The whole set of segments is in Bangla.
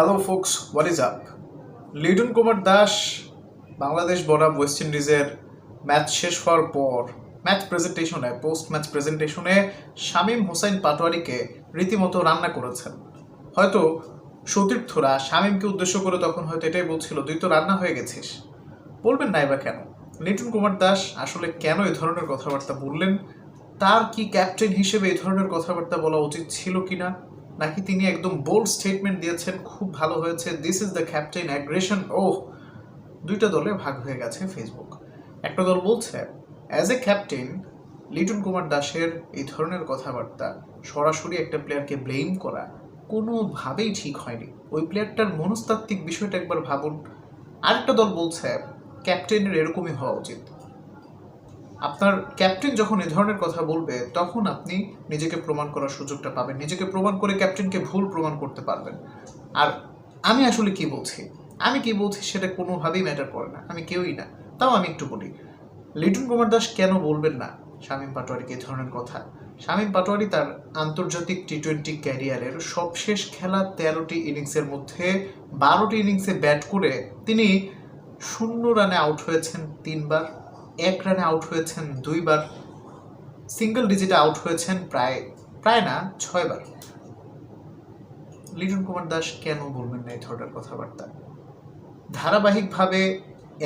Hello folks what is up Liton Kumar Das, Bangladesh বনাম ওয়েস্ট ইন্ডিজের ম্যাচ শেষ হওয়ার পর ম্যাচ প্রেজেন্টেশনে পোস্ট ম্যাচ প্রেজেন্টেশনে শামীম হোসাইন পাটোয়ারিকে রীতিমতো রান্না করেছেন। হয়তো সতীর্থরা শামীমকে উদ্দেশ্য করে তখন হয়তো এটাই বলছিল, তুই তো রান্না হয়ে গেছিস। বলবেন নাই বা কেন? লিটন কুমার দাস আসলে কেন এই ধরনের কথাবার্তা বললেন? তার কি ক্যাপ্টেন হিসেবে এই ধরনের কথাবার্তা বলা উচিত ছিল কিনা? নাকি তিনি একদম বোল্ড স্টেটমেন্ট দিয়েছেন, খুব ভালো হয়েছে this is the captain aggression ও দুইটা দলে ভাগ হয়ে গেছে ফেসবুক একটা দল বলছে as a captain Liton Kumar দাসের এই ধরনের কথাবার্তা, সরাসরি একটা প্লেয়ারকে ব্লেম করা কোনোভাবেই ঠিক হয়নি। ওই প্লেয়ারটার মনস্তাত্ত্বিক বিষয়টা একবার ভাবুন। আরেকটা দল বলছে ক্যাপ্টেনের এরকমই হওয়া উচিত। আপনার ক্যাপ্টেন যখন এ ধরনের কথা বলবে, তখন আপনি নিজেকে প্রমাণ করার সুযোগটা পাবেন। নিজেকে প্রমাণ করে ক্যাপ্টেনকে ভুল প্রমাণ করতে পারবেন। আর আমি আসলে কি বলছি? আমি কি বলছি সেটা কোনোভাবেই ম্যাটার করে না। আমি কেউই না। তাও আমি একটু বলি। লিটন কুমার দাস কেন বলবেন না শামীম পাটোয়ারিকে এই ধরনের কথা? শামীম পাটোয়ারি তার আন্তর্জাতিক টি টোয়েন্টি ক্যারিয়ারের সবশেষ খেলা তেরোটি ইনিংসের মধ্যে বারোটি ইনিংসে ব্যাট করে তিনি শূন্য রানে আউট হয়েছেন তিনবার। এক রানে আউট হয়েছেন দুইবার সিঙ্গেল ডিজিটে আউট হয়েছেন প্রায় প্রায় না, ছয়বার। লিটন কুমার দাস কেন বলবেন না এই ধরনের কথাবার্তা? ধারাবাহিকভাবে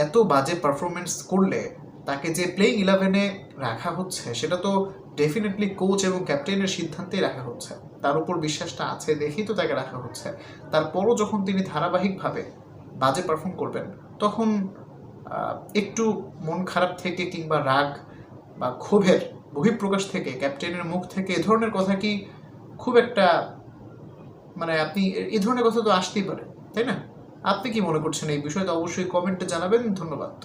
এত বাজে পারফরমেন্স করলে তাকে যে প্লেইং ইলেভেনে রাখা হচ্ছে, সেটা তো ডেফিনেটলি কোচ এবং ক্যাপ্টেনের সিদ্ধান্তেই রাখা হচ্ছে। তার উপর বিশ্বাসটা আছে দেখেই তো তাকে রাখা হচ্ছে। তারপরও যখন তিনি ধারাবাহিকভাবে বাজে পারফর্ম করবেন, তখন একটু মন খারাপ থেকে কিংবা রাগ বা ক্ষোভের বহিঃপ্রকাশ থেকে, ক্যাপ্টেনের মুখ থেকে এ ধরনের কথা কি খুব একটা মানে আপনি এ- ধরনের কথা তো আসতেই পারে, তাই না? আপনি কি মনে করছেন এই বিষয়টা অবশ্যই কমেন্টে জানাবেন। ধন্যবাদ।